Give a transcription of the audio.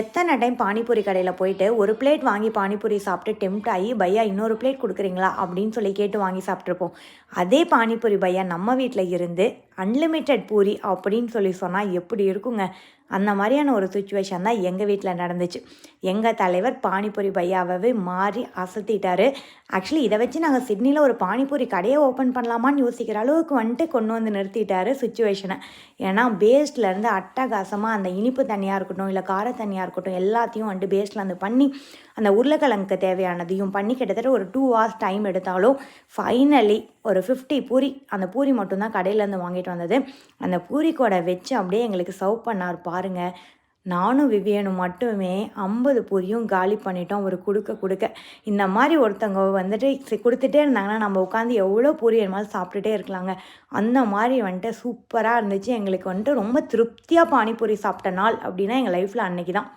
எத்தனை டைம் பானிபூரி கடையில் போயிட்டு ஒரு பிளேட் வாங்கி பானிபூரி சாப்பிட்டு டெம்ட் ஆகி பையா இன்னொரு பிளேட் கொடுக்குறீங்களா? அப்படின்னு சொல்லி கேட்டு வாங்கி சாப்பிட்ருப்போம் அதே பானிபூரி பையா நம்ம வீட்டில் இருந்து அன்லிமிட்டெட் பூரி அப்படின்னு சொல்லி சொன்னால் எப்படி இருக்குங்க? அந்த மாதிரியான ஒரு சுச்சுவேஷன் தான் எங்கள் வீட்டில் நடந்துச்சு. எங்கள் தலைவர் பானிபூரி பையாவே மாறி அசத்திட்டார். ஆக்சுவலி இதை வச்சு நாங்கள் சிட்னியில் ஒரு பானிபூரி கடையை ஓப்பன் பண்ணலாமான்னு யோசிக்கிற அளவுக்கு வந்துட்டு கொண்டு வந்து நிறுத்திட்டாரு சுச்சுவேஷனை ஏன்னா பேஸ்ட்லேருந்து அட்டகாசமாக அந்த இனிப்பு தண்ணியாக இருக்கட்டும் இல்லை கார தண்ணியாக இருக்கட்டும் எல்லாத்தையும் வந்துட்டு பேஸ்டில் வந்து பண்ணி அந்த உருளைக்கிழங்குக்கு தேவையானதையும் பண்ணி கிட்டத்தட்ட ஒரு டூ ஹவர்ஸ் டைம் எடுத்தாலும் ஃபைனலி ஒரு ஃபிஃப்டி பூரி அந்த பூரி மட்டும்தான் கடையிலேருந்து வாங்கிட்டு வந்தது. அந்த பூரி வச்சு அப்படியே எங்களுக்கு சர்வ் பண்ணார் பாருங்க. நானும் விவியனும் மட்டுமே ஐம்பது பூரியும் காலி பண்ணிட்டோம் ஒரு கொடுக்க கொடுக்க. இந்த மாதிரி ஒருத்தவங்க வந்துட்டு கொடுத்துட்டே இருந்தாங்கன்னா நம்ம உட்காந்து எவ்வளோ பூரி வேணுமாலும் சாப்பிட்டுட்டே இருக்கலாங்க. அந்த மாதிரி வந்துட்டு சூப்பராக இருந்துச்சு. எங்களுக்கு வந்துட்டு ரொம்ப திருப்தியாக பானிபூரி சாப்பிட்ட நாள் அப்படின்னா எங்கள் லைஃப்பில் அன்னைக்கு தான்